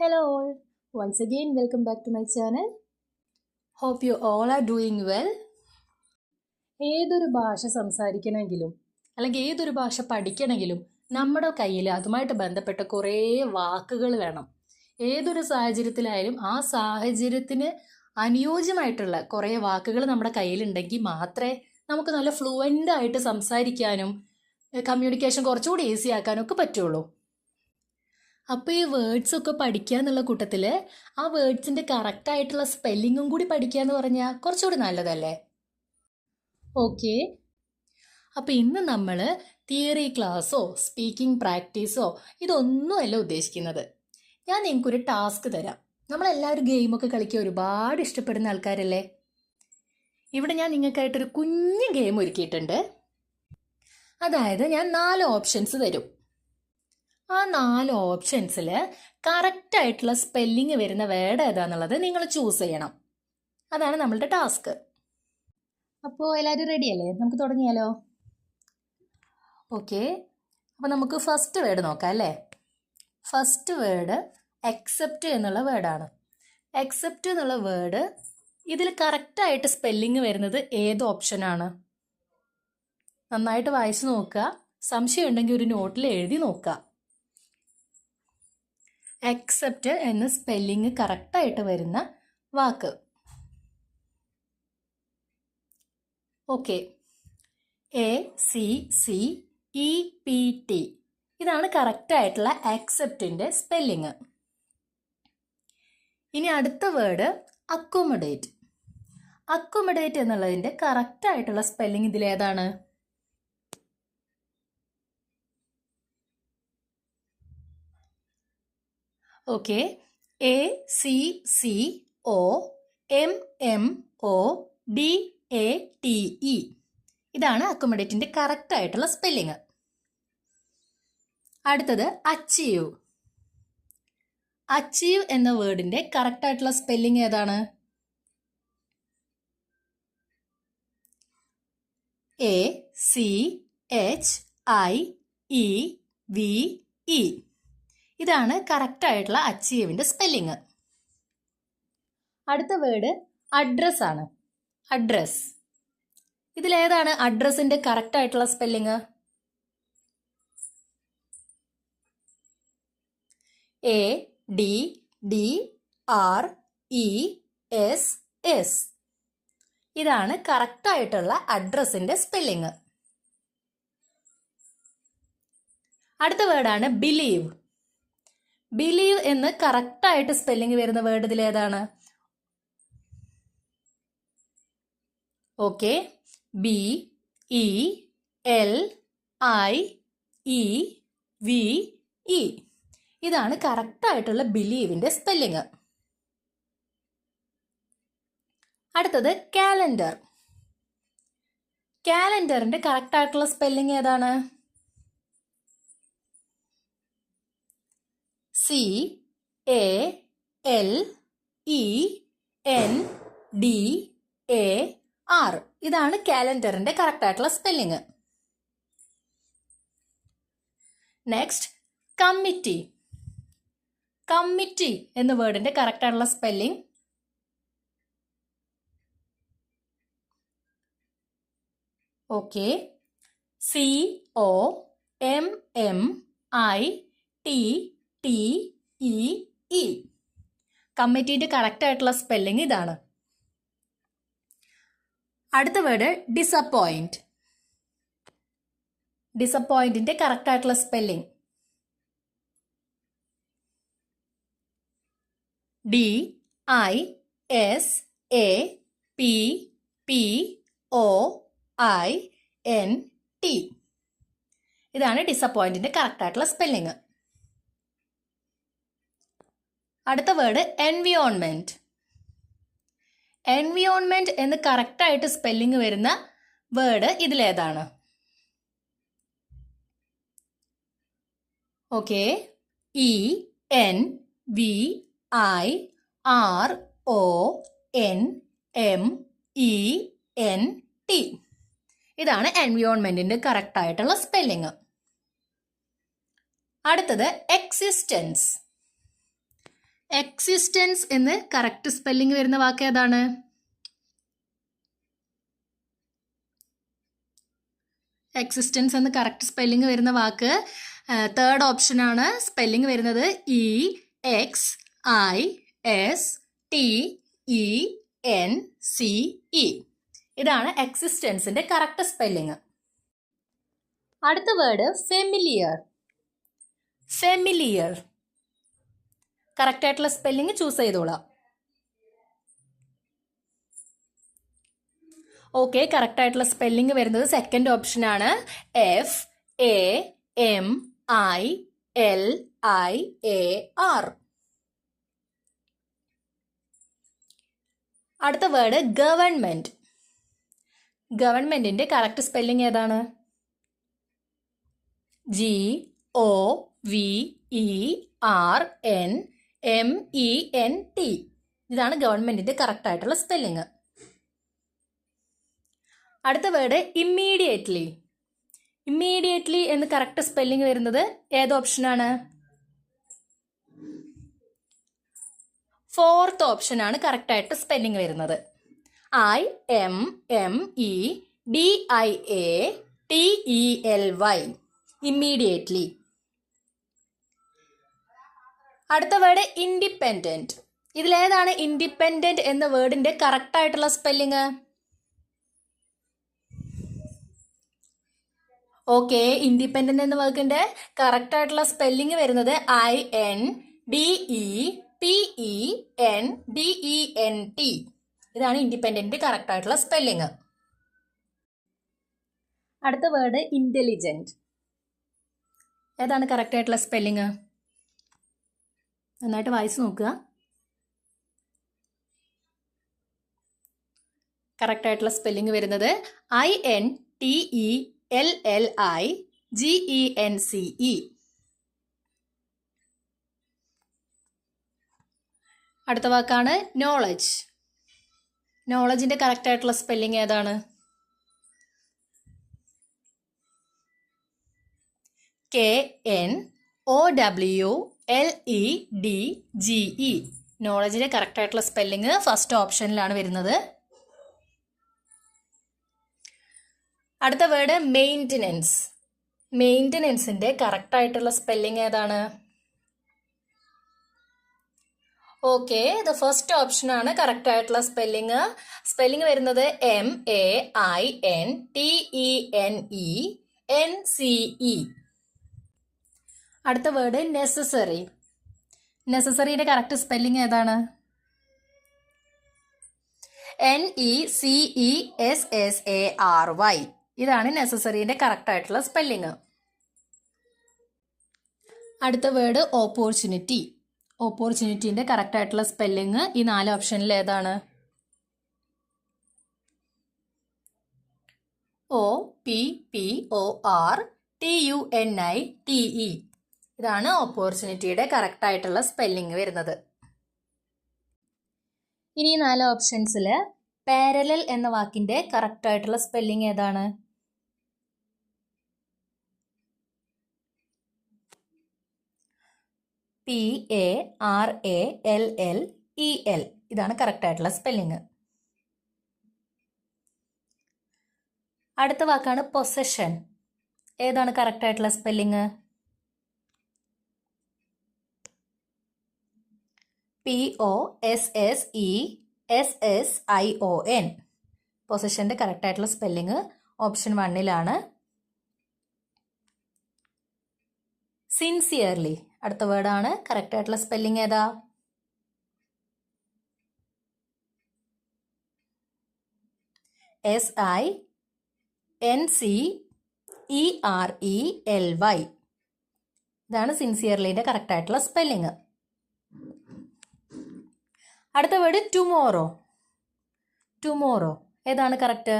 Hello all once again welcome back to my channel hope you all are doing well ഏതൊരു ഭാഷ സംസാരിക്കണമെങ്കിലും അല്ലെങ്കിൽ ഏതൊരു ഭാഷ പഠിക്കണമെങ്കിലും നമ്മുടെ കയ്യിൽ അതുമായിട്ട് ബന്ധപ്പെട്ട കുറേ വാക്കുകൾ വേണം. ഏതൊരു സാഹചര്യത്തിലായാലും ആ സാഹചര്യത്തിന് അനുയോജ്യമായിട്ടുള്ള കുറേ വാക്കുകൾ നമ്മുടെ കയ്യിലുണ്ടെങ്കിൽ മാത്രമേ നമുക്ക് നല്ല ഫ്ലുവന്റ് ആയിട്ട് സംസാരിക്കാനും കമ്മ്യൂണിക്കേഷൻ കുറച്ചുകൂടി ഈസി ആക്കാനും ഒക്കെ പറ്റുള്ളൂ. അപ്പോൾ ഈ വേർഡ്സ് ഒക്കെ പഠിക്കുക എന്നുള്ള കൂട്ടത്തിൽ ആ വേർഡ്സിന്റെ കറക്റ്റ് ആയിട്ടുള്ള സ്പെല്ലിങ്ങും കൂടി പഠിക്കുക എന്ന് പറഞ്ഞാൽ കുറച്ചുകൂടി നല്ലതല്ലേ? ഓക്കെ അപ്പോൾ ഇന്ന് നമ്മൾ തിയറി ക്ലാസ്സോ സ്പീക്കിംഗ് പ്രാക്ടീസോ ഇതൊന്നുമല്ല ഉദ്ദേശിക്കുന്നത്. ഞാൻ നിങ്ങൾക്ക് ഒരു ടാസ്ക് തരാം. നമ്മളെല്ലാവരും ഗെയിമൊക്കെ കളിക്കുക ഒരുപാട് ഇഷ്ടപ്പെടുന്ന ആൾക്കാരല്ലേ? ഇവിടെ ഞാൻ നിങ്ങൾക്കായിട്ടൊരു കുഞ്ഞു ഗെയിം ഒരുക്കിയിട്ടുണ്ട്. അതായത് ഞാൻ നാല് ഓപ്ഷൻസ് തരും. ആ നാല് ഓപ്ഷൻസിൽ കറക്റ്റ് ആയിട്ടുള്ള സ്പെല്ലിങ് വരുന്ന വേർഡ് ഏതാന്നുള്ളത് നിങ്ങൾ ചൂസ് ചെയ്യണം. അതാണ് നമ്മളുടെ ടാസ്ക് അപ്പോൾ എല്ലാവരും റെഡി അല്ലേ? നമുക്ക് തുടങ്ങിയാലോ? ഓക്കെ അപ്പോൾ നമുക്ക് ഫസ്റ്റ് വേർഡ് നോക്കാം അല്ലേ? ഫസ്റ്റ് വേർഡ് എക്സെപ്റ്റ് എന്നുള്ള വേർഡാണ് എക്സെപ്റ്റ് എന്നുള്ള വേർഡ് ഇതിൽ കറക്റ്റായിട്ട് സ്പെല്ലിങ് വരുന്നത് ഏത് ഓപ്ഷനാണ് നന്നായിട്ട് വായിച്ചു നോക്കുക. സംശയം ഉണ്ടെങ്കിൽ ഒരു നോട്ടിൽ എഴുതി നോക്കുക. എക്സെപ്റ്റ് എന്ന സ്പെല്ലിങ് കറക്റ്റായിട്ട് വരുന്ന വാക്ക്. Okay A C C E P T ഇതാണ് കറക്റ്റായിട്ടുള്ള ആക്സെപ്റ്റിന്റെ സ്പെല്ലിങ് ഇനി അടുത്ത വേർഡ് അക്കോമഡേറ്റ് അക്കോമഡേറ്റ് എന്നുള്ളതിന്റെ കറക്റ്റായിട്ടുള്ള സ്പെല്ലിംഗ് ഇതിലേതാണ്? Okay. A C C O M M O D A T E. ഇതാണ് അക്കോമഡേറ്റിന്റെ കറക്റ്റ് ആയിട്ടുള്ള സ്പെല്ലിങ്. അടുത്തത് അച്ചീവ്. അച്ചീവ് എന്ന വേർഡിന്റെ കറക്റ്റ് ആയിട്ടുള്ള സ്പെല്ലിംഗ് ഏതാണ്? A C H I E V E. ഇതാണ് കറക്റ്റ് ആയിട്ടുള്ള അച്ചീവിന്റെ സ്പെല്ലിങ് അടുത്ത വേർഡ് അഡ്രസ് ആണ്. അഡ്രസ് ഇതിലേതാണ് അഡ്രസ്സിന്റെ കറക്റ്റ് ആയിട്ടുള്ള spelling A D D R E S S ഇതാണ് കറക്റ്റ് ആയിട്ടുള്ള അഡ്രസ്സിന്റെ സ്പെല്ലിങ് അടുത്ത വേർഡാണ് ബിലീവ് ബിലീവ് എന്ന് കറക്റ്റായിട്ട് സ്പെല്ലിംഗ് വരുന്ന വേർഡ് ഇതിൽ ഏതാണ്? Okay B E L I E V E ഇതാണ് കറക്റ്റായിട്ടുള്ള ബിലീവിന്റെ സ്പെല്ലിങ് അടുത്തത് കാലണ്ടർ കാലണ്ടറിന്റെ കറക്റ്റായിട്ടുള്ള സ്പെല്ലിംഗ് ഏതാണ്? C A L E N D A R. ഇതാണ് കാലണ്ടറിന്റെ കറക്റ്റ് ആയിട്ടുള്ള സ്പെല്ലിങ് നെക്സ്റ്റ് കമ്മിറ്റി കമ്മിറ്റി എന്ന വേർഡിന്റെ കറക്റ്റ് ആയിട്ടുള്ള spelling okay C O M M I T T E E. കമ്മിറ്റിയുടെ കറക്റ്റ് ആയിട്ടുള്ള സ്പെല്ലിംഗ് ഇതാണ്. അടുത്ത വേർഡ് ഡിസപ്പോയിന്റ് ഡിസപ്പോയിന്റിന്റെ കറക്റ്റ് ആയിട്ടുള്ള spelling D I S A P P O I N T ഇതാണ് ഡിസപ്പോയിന്റിന്റെ കറക്റ്റ് ആയിട്ടുള്ള സ്പെല്ലിംഗ് അടുത്ത വേർഡ് എൻവിയോൺമെന്റ് എൻവിയോൺമെന്റ് എന്ന് കറക്റ്റ് ആയിട്ട് സ്പെല്ലിംഗ് വരുന്ന വേർഡ് ഇതിലേതാണ്. Okay E N V I R O N M E N T ഇതാണ് എൻവിയോൺമെന്റിന്റെ കറക്റ്റ് ആയിട്ടുള്ള സ്പെല്ലിംഗ് അടുത്തത് എക്സിസ്റ്റൻസ് എക്സിസ്റ്റൻസ് എന്ന് കറക്റ്റ് സ്പെല്ലിംഗ് വരുന്ന വാക്ക് ഏതാണ്? എക്സിസ്റ്റൻസ് എന്ന് കറക്റ്റ് സ്പെല്ലിംഗ് വരുന്ന വാക്ക് തേർഡ് ആണ് സ്പെല്ലിംഗ് വരുന്നത് E X I S T E N C E ഇതാണ് എക്സിസ്റ്റൻസിന്റെ കറക്റ്റ് സ്പെല്ലിംഗ് അടുത്ത വേർഡ് ഫെമിലിയർ ഫെമിലിയർ കറക്റ്റ് ആയിട്ടുള്ള സ്പെല്ലിംഗ് ചൂസ് ചെയ്തോളാം. ഓക്കെ കറക്റ്റ് ആയിട്ടുള്ള സ്പെല്ലിംഗ് വരുന്നത് സെക്കൻഡ് ഓപ്ഷൻ ആണ്. F A M I L I A R അടുത്ത വേർഡ് ഗവൺമെന്റ് ഗവൺമെന്റിന്റെ കറക്റ്റ് സ്പെല്ലിംഗ് ഏതാണ്? G O V E R N M E N T ഇതാണ് ഗവൺമെന്റിന്റെ കറക്റ്റ് ആയിട്ടുള്ള സ്പെല്ലിങ് അടുത്ത വേർഡ് ഇമ്മീഡിയറ്റ്ലി ഇമ്മീഡിയറ്റ്ലി എന്ന് കറക്റ്റ് സ്പെല്ലിംഗ് വരുന്നത് ഏത് ഓപ്ഷനാണ് ഫോർത്ത് ഓപ്ഷനാണ് കറക്റ്റ് ആയിട്ട് സ്പെല്ലിംഗ് വരുന്നത്. I M M E D I A T E L Y immediately അടുത്ത വേർഡ് ഇൻഡിപെൻഡന്റ് ഇതിലേതാണ് ഇൻഡിപെൻഡന്റ് എന്ന വേർഡിന്റെ കറക്റ്റ് ആയിട്ടുള്ള സ്പെല്ലിംഗ് ഓക്കെ ഇൻഡിപെൻഡന്റ് എന്ന വാക്കിന്റെ കറക്റ്റ് ആയിട്ടുള്ള സ്പെല്ലിംഗ് വരുന്നത് I N D E P E N D E N T ഇതാണ് ഇൻഡിപെൻഡന്റ് കറക്റ്റ് ആയിട്ടുള്ള സ്പെല്ലിംഗ് അടുത്ത വേർഡ് ഇന്റലിജന്റ് ഏതാണ് കറക്റ്റ് ആയിട്ടുള്ള സ്പെല്ലിംഗ് നന്നായിട്ട് വായിച്ചു നോക്കുക. കറക്റ്റ് ആയിട്ടുള്ള സ്പെല്ലിംഗ് വരുന്നത് I N T E L L I G E N C E അടുത്ത വാക്കാണ് നോളജ് നോളജിന്റെ കറക്റ്റ് ആയിട്ടുള്ള സ്പെല്ലിംഗ് ഏതാണ്? K N O W L E D G E നോളജിന്റെ correct ആയിട്ടുള്ള സ്പെല്ലിംഗ് ഫസ്റ്റ് ഓപ്ഷനിലാണ് വരുന്നത്. അടുത്ത വേർഡ് മെയിന്റനൻസ് മെയിന്റനൻസിന്റെ കറക്റ്റ് ആയിട്ടുള്ള സ്പെല്ലിംഗ് ഏതാണ്? ഓക്കെ ദ ഫസ്റ്റ് ഓപ്ഷൻ ആണ് കറക്റ്റ് ആയിട്ടുള്ള സ്പെല്ലിങ് സ്പെല്ലിംഗ് വരുന്നത് M A I N T E N E N C E അടുത്ത വേർഡ് നെസസറി നെസസറിയുടെ കറക്റ്റ് സ്പെല്ലിംഗ് ഏതാണ്? N E C E S S A R Y ഇതാണ് നെസസറിന്റെ correct ആയിട്ടുള്ള spelling അടുത്ത വേർഡ് ഓപ്പോർച്യൂണിറ്റി ഓപ്പോർച്യൂണിറ്റിന്റെ കറക്റ്റ് ആയിട്ടുള്ള സ്പെല്ലിംഗ് ഈ നാല് ഓപ്ഷനിൽ ഏതാണ്? O P P O R T U N I T E ഇതാണ് ഓപ്പർച്യൂണിറ്റിയുടെ കറക്റ്റ് ആയിട്ടുള്ള സ്പെല്ലിംഗ് വരുന്നത്. ഇനി നാല് ഓപ്ഷൻസിൽ പാരലൽ എന്ന വാക്കിന്റെ കറക്റ്റ് ആയിട്ടുള്ള സ്പെല്ലിംഗ് ഏതാണ്? P A R A L L E L ഇതാണ് കറക്റ്റ് ആയിട്ടുള്ള സ്പെല്ലിംഗ് അടുത്ത വാക്കാണ് പൊസഷൻ ഏതാണ് കറക്റ്റ് ആയിട്ടുള്ള P O S S E S S I O N പൊസിഷന്റെ correct ആയിട്ടുള്ള സ്പെല്ലിംഗ് ഓപ്ഷൻ വണ്ണിലാണ് സിൻസിയർലി അടുത്ത വേർഡാണ് കറക്റ്റ് ആയിട്ടുള്ള സ്പെല്ലിംഗ് ഏതാ? S I N C E R E L Y ഇതാണ് സിൻസിയർലിന്റെ കറക്റ്റ് ആയിട്ടുള്ള സ്പെല്ലിംഗ് അടുത്ത വേർഡ് ടുമോറോ ടുമോറോ ഏതാണ് correct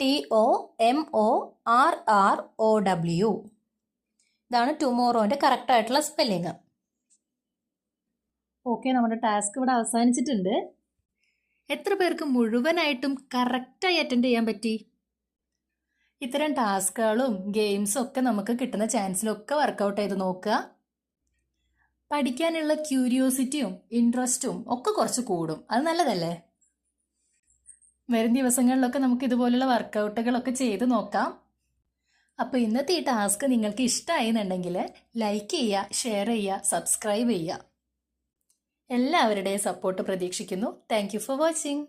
T O M O R R O W ഇതാണ് ടുമോറോന്റെ കറക്റ്റ് ആയിട്ടുള്ള സ്പെല്ലിംഗ് ഓക്കെ നമ്മുടെ ടാസ്ക് ഇവിടെ അവസാനിച്ചിട്ടുണ്ട്. എത്ര പേർക്ക് മുഴുവനായിട്ടും കറക്റ്റായി അറ്റൻഡ് ചെയ്യാൻ പറ്റി? ഇത്തരം ടാസ്കുകളും ഗെയിംസും ഒക്കെ നമുക്ക് കിട്ടുന്ന ചാൻസിലൊക്കെ വർക്കൗട്ട് ചെയ്ത് നോക്കുക. പഠിക്കാനുള്ള ക്യൂരിയോസിറ്റിയും ഇൻട്രസ്റ്റും ഒക്കെ കുറച്ച് കൂടും. അത് നല്ലതല്ലേ? വരും ദിവസങ്ങളിലൊക്കെ നമുക്ക് ഇതുപോലുള്ള വർക്കൗട്ടുകളൊക്കെ ചെയ്ത് നോക്കാം. അപ്പോൾ ഇന്നത്തെ ഈ ടാസ്ക് നിങ്ങൾക്ക് ഇഷ്ടമായി എന്നുണ്ടെങ്കിൽ ലൈക്ക് ചെയ്യുക ഷെയർ ചെയ്യുക സബ്സ്ക്രൈബ് ചെയ്യുക. എല്ലാവരുടെയും സപ്പോർട്ട് പ്രതീക്ഷിക്കുന്നു. Thank for watching.